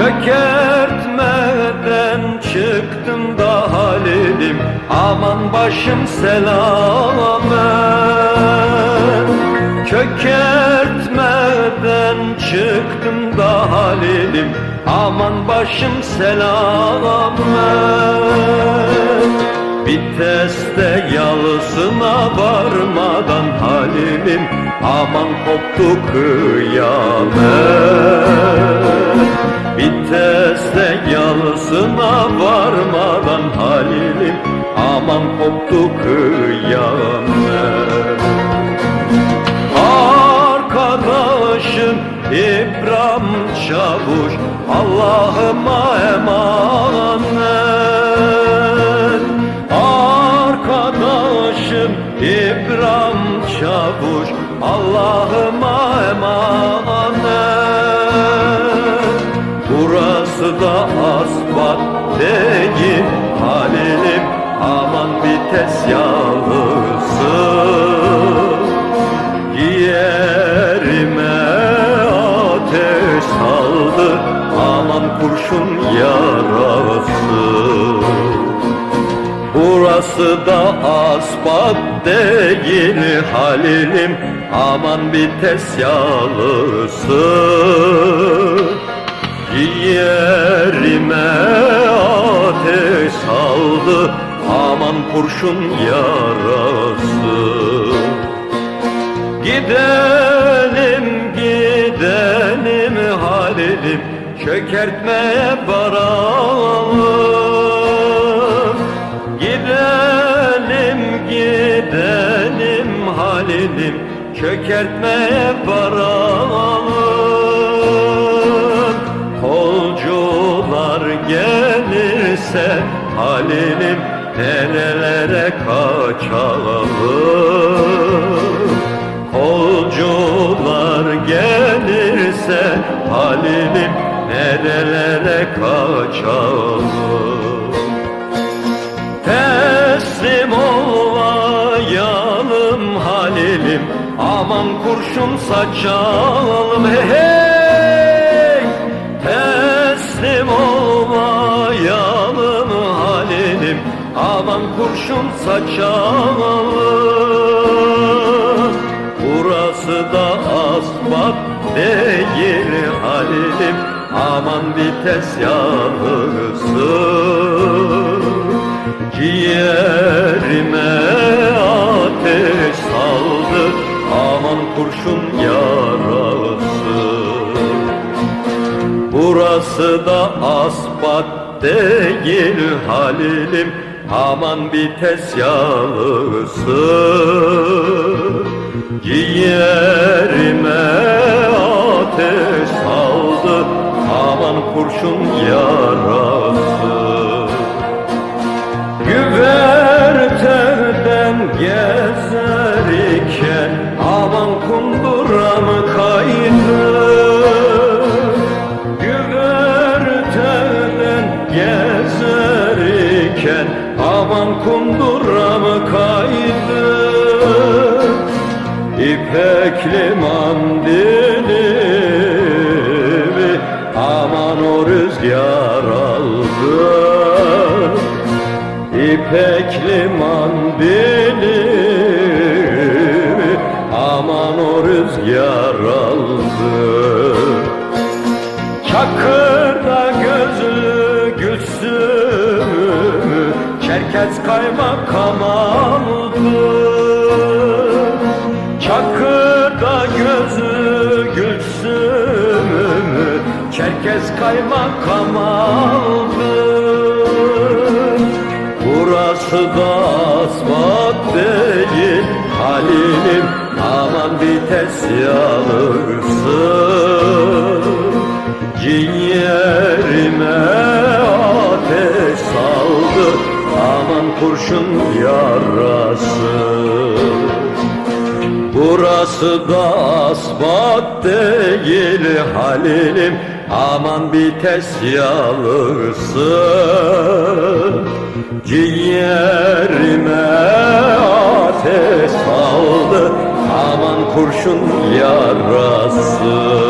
Çökertmeden çıktım da Halil'im. Aman başım selamet Çökertmeden çıktım da Halil'im. Aman başım selamet Viteste yalısına varmadan Halil'im. Aman koptu kıyamet kıyamet Arkadaşım İbrahim Çavuş Allah'ıma emanet. Arkadaşım İbrahim Çavuş Allah'ıma emanet. Burası da asfalt değil vites yağlısı Ciğerime ateş saldı. Aman kurşun yarası. Burası da asfalt değil Halilim. Aman vites yağlısı Ciğerime ateş saldı Aman kurşun yarası. Gidelim gidelim Halil'im Çökertmeye varalım. Gidelim gidelim Halil'im Çökertmeye varalım. Kolcular gelirse Halil'im Nerelere kaçalım. Kolcular gelirse Halil'im nerelere kaçalım. Teslim olayalım Halil'im Aman kurşun saçalım. Hey hey Aman kurşun saçalım Burası da asfalt değil Halil'im Aman vites yağlısı Ciğerime ateş saldı. Aman kurşun yarası. Burası da asfalt değil Halil'im Aman vites yağlısı Ciğerime ateş saldı Aman kurşun yarası. Güverteden gezerken İpekli mandilimi Aman o rüzgar aldı. İpekli mandilimi Aman o rüzgar aldı. Çakırda gözlü gülsümü Çerkez kaymakam aldı Çerkez kaymakam aldı. Burası da asfalt değil Halil'im aman vites yalırsın. Ciğerime ateş saldı Aman kurşun yarası Burası da asfalt değil Halil'im. Aman vites yalırsın. Ciğerime ateş saldı. Aman kurşun yarası